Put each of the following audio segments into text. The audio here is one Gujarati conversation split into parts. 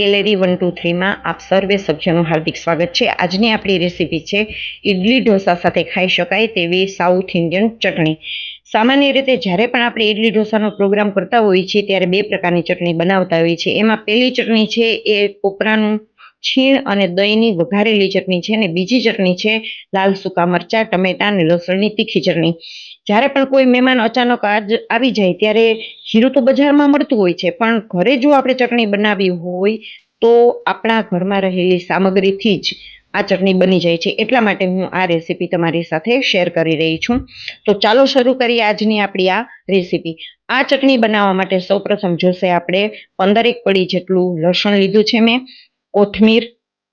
ગેલેરી વન, ટુ, થ્રીમાં આપ સર્વે સભ્યનું હાર્દિક સ્વાગત છે. આજની આપણી રેસીપી છે ઇડલી ઢોસા સાથે ખાઈ શકાય તેવી સાઉથ ઇન્ડિયન ચટણી. સામાન્ય રીતે જ્યારે પણ આપણે ઇડલી ઢોસાનો પ્રોગ્રામ કરતા હોઈએ છીએ, ત્યારે બે પ્રકારની ચટણી બનાવતા હોઈએ છીએ. એમાં પહેલી ચટણી છે એ કોપરાનું છીણ અને દહીંની વઘારેલી ચટણી છે અને બીજી ચટણી છે લાલ સૂકા મરચાં, ટમેટાં અને લસણની તીખી ચટણી. જ્યારે પણ કોઈ મહેમાન અચાનક આજ આવી જાય ત્યારે હીરું તો બજારમાં મળતું હોય છે, પણ ઘરે જો આપણે ચટણી બનાવી હોય તો આપણા ઘરમાં રહેલી સામગ્રીથી જ આ ચટણી બની જાય છે. એટલા માટે હું આ રેસીપી તમારી સાથે શેર કરી રહી છું. તો ચાલો શરૂ કરીએ આજની આપણી આ રેસીપી. આ ચટણી બનાવવા માટે સૌપ્રથમ જોશે આપણે પંદરેક પડી જેટલું લસણ લીધું છે મેં. કોથમીર,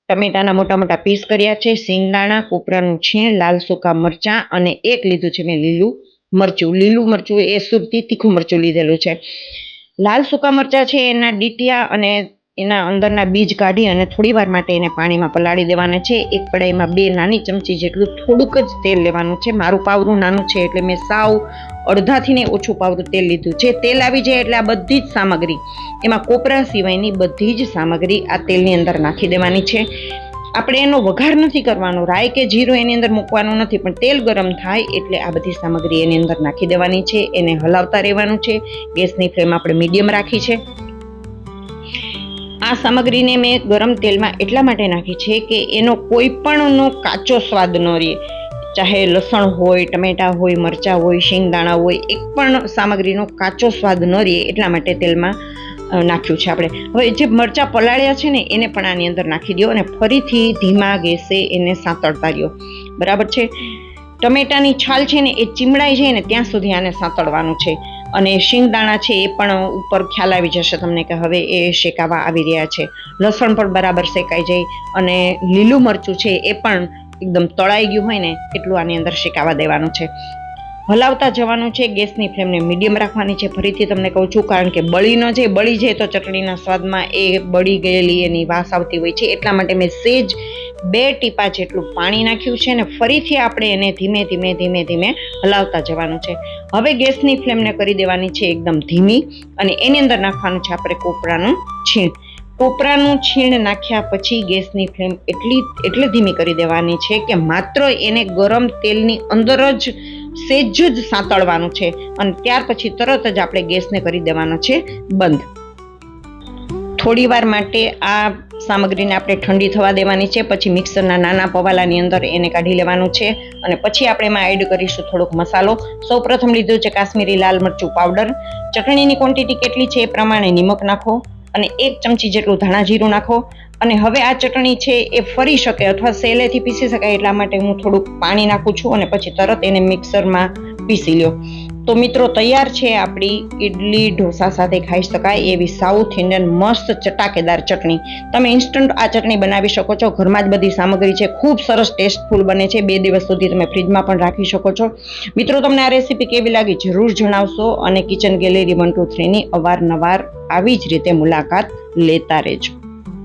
ટમેટાના મોટા મોટા પીસ કર્યા છે સિંગદાણા કોપરાનું છીણ, લાલ સૂકા મરચાં અને એક લીધું છે મેં લીલું મરચું. લીલું મરચું એ સુરતી તીખું મરચું લીધેલું છે. લાલ સૂકા મરચાં છે એના ડીટિયા અને એના અંદરના બીજ કાઢી અને થોડી વાર માટે એને પાણીમાં પલાળી દેવાના છે. એક કડાઈમાં બે નાની ચમચી જેટલું થોડુંક જ તેલ લેવાનું છે. મારું પાવરું નાનું છે એટલે મેં સાવ અડધાથી ને ઓછું પાવરું તેલ લીધું છે. તેલ આવી જાય એટલે આ બધી જ સામગ્રી, એમાં કોપરા સિવાયની બધી જ સામગ્રી આ તેલની અંદર નાખી દેવાની છે. આપણે એનો વઘાર નથી કરવાનો. રાઈ કે જીરો એની અંદર મૂકવાનું નથી, પણ તેલ ગરમ થાય એટલે આ બધી સામગ્રી એની અંદર નાખી દેવાની છે. એને હલાવતા રહેવાનું છે. ગેસની ફ્લેમ આપણે મીડિયમ રાખી છે. આ સામગ્રીને મેં ગરમ તેલમાં એટલા માટે નાખી છે કે એનો કોઈ પણનો કાચો સ્વાદ ન રહે. ચાહે લસણ હોય, ટમેટા હોય, મરચાં હોય, શિંગદાણા હોય, એક પણ સામગ્રીનો કાચો સ્વાદ ન રહે એટલા માટે તેલમાં નાખ્યું છે આપણે. હવે જે મરચાં પલાળ્યા છે ને, એને પણ આની અંદર નાખી દો અને ફરીથી ધીમા ગેસે એને સાંતળતા રહ્યો. બરાબર છે? ટમેટાની છાલ છે ને, એ ચીમડાઈ જાય ને, ત્યાં સુધી આને સાંતળવાનું છે. અને શિંગદાણા છે એ પણ ઉપર ખ્યાલ આવી જશે તમને કે હવે એ શેકાવા આવી રહ્યા છે. લસણ પણ બરાબર શેકાઈ જાય અને લીલું મરચું છે એ પણ એકદમ તળાઈ ગયું હોય ને એટલું આની અંદર શેકાવા દેવાનું છે. હલાવતા જવાનું છે ગેસની ફ્લેમને મીડિયમ રાખવાની છે. ફરીથી તમને કહું છું કારણ કે બળી ન જાય, બળી જાય તો ચટણીના સ્વાદમાં એ બળી ગયેલી એની વાસ આવતી હોય છે. એટલા માટે મેં સેજ બે ટીપા જેટલું પાણી નાખ્યું છે અને ફરીથી આપણે એને ધીમે ધીમે ધીમે ધીમે હલાવતા જવાનું છે. હવે ગેસની ફ્લેમને કરી દેવાની છે એકદમ ધીમી અને એની અંદર નાખવાનું છે આપણે કોપરાનું છીણ. કોપરાનું છીણ નાખ્યા પછી ગેસની ફ્લેમ એટલી, એટલે ધીમી કરી દેવાની છે કે માત્ર એને ગરમ તેલની અંદર જ સેજ જ સાંતળવાનું છે અને ત્યાર પછી તરત જ આપણે ગેસને કરી દેવાનો છે બંધ. થોડી વાર માટે આ સામગ્રીને આપણે ઠંડી થવા દેવાની છે, પછી મિક્સરના નાના પવાલાની અંદર એને કાઢી લેવાનું છે અને પછી આપણે એમાં એડ કરીશું થોડોક મસાલો. સૌ પ્રથમ લીધું છે કાશ્મીરી લાલ મરચું પાવડર ચટણીની ક્વોન્ટિટી કેટલી છે એ પ્રમાણે નિમક નાખો અને એક ચમચી જેટલું ધાણા જીરું નાખો. અને હવે આ ચટણી છે એ ફરી શકે અથવા સેલેથી પીસી શકાય એટલા માટે હું થોડુંક પાણી નાખું છું અને પછી તરત એને મિક્સરમાં પીસી લ્યો. તો મિત્રો, તૈયાર છે આપણી ઇડલી ઢોસા સાથે ખાઈ શકાય એવી સાઉથ ઇન્ડિયન મસ્ત ચટાકેદાર ચટણી. તમે ઇન્સ્ટન્ટ આ ચટણી બનાવી શકો છો. ઘરમાં જ બધી સામગ્રી છે. ખૂબ સરસ ટેસ્ટફુલ બને છે. બે દિવસ સુધી તમે ફ્રીજમાં પણ રાખી શકો છો. મિત્રો, તમને આ રેસીપી કેવી લાગી જરૂર જણાવશો અને કિચન ગેલેરી વન ટુ થ્રીની અવારનવાર આવી જ રીતે મુલાકાત લેતા રહેજો.